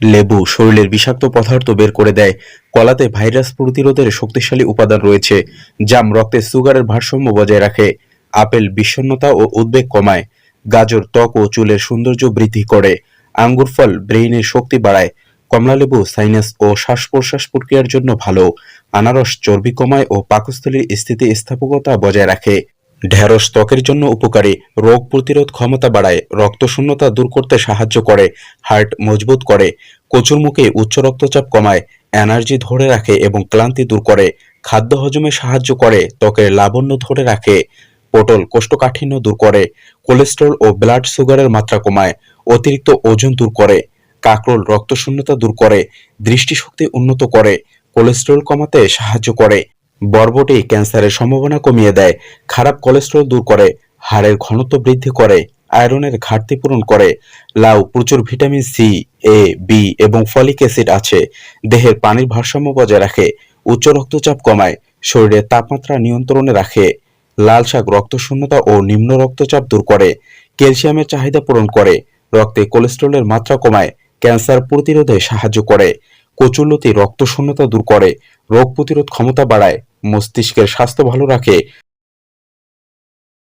লেবু শরীরের বিষাক্ত পদার্থ বের করে দেয়। কলাতে ভাইরাস প্রতিরোধের শক্তিশালী উপাদান রয়েছে জাম রক্তে সুগারের ভারসাম্য বজায় রাখে। আপেল বিষণ্ণতা ও উদ্বেগ কমায়। গাজর ত্বক ও চুলের সৌন্দর্য বৃদ্ধি করে। আঙ্গুর ফল ব্রেইনের শক্তি বাড়ায়। কমলালেবু সাইনাস ও শ্বাস প্রশ্বাস প্রক্রিয়ার জন্য ভালো। আনারস চর্বি কমায় ও পাকস্থলীর স্থিতিস্থাপকতা বজায় রাখে। ঢেঁড়স ত্বকের জন্য উপকারী। রোগ প্রতিরোধ ক্ষমতা বাড়ায়, রক্তশূন্যতা দূর করতে সাহায্য করে, হার্ট মজবুত করে কচুরমুখে উচ্চ রক্তচাপ কমায়, এনার্জি ধরে রাখে এবং ক্লান্তি দূর করে, খাদ্য হজমে সাহায্য করে, ত্বকের লাবণ্য ধরে রাখে, পটল কোষ্ঠকাঠিন্য দূর করে, কোলেস্টেরল ও ব্লাড সুগারের মাত্রা কমায়, অতিরিক্ত ওজন দূর করে, কাকরোল রক্তশূন্যতা দূর করে, দৃষ্টিশক্তি উন্নত করে, কোলেস্টেরল কমাতে সাহায্য করে। বরবটি ক্যান্সারের সম্ভাবনা কমিয়ে দেয়, খারাপ কোলেস্ট্রল দূর করে, হাড়ের ঘনত্ব বৃদ্ধি করে, আয়রনের ঘাটতি পূরণ করে। লাউ, প্রচুর ভিটামিন সি, এ, বি এবং ফলিক অ্যাসিড আছে। দেহের পানির ভারসাম্য বজায় রাখে, উচ্চ রক্তচাপ কমায়, শরীরের তাপমাত্রা নিয়ন্ত্রণে রাখে। লাল শাক রক্তশূন্যতা ও নিম্ন রক্তচাপ দূর করে, ক্যালসিয়ামের চাহিদা পূরণ করে, রক্তে কোলেস্টেরলের মাত্রা কমায়, ক্যান্সার প্রতিরোধে সাহায্য করে। কচুলতি রক্তশূন্যতা দূর করে, রোগ প্রতিরোধ ক্ষমতা বাড়ায়। মস্তিষ্কের স্বাস্থ্য ভালো রাখে।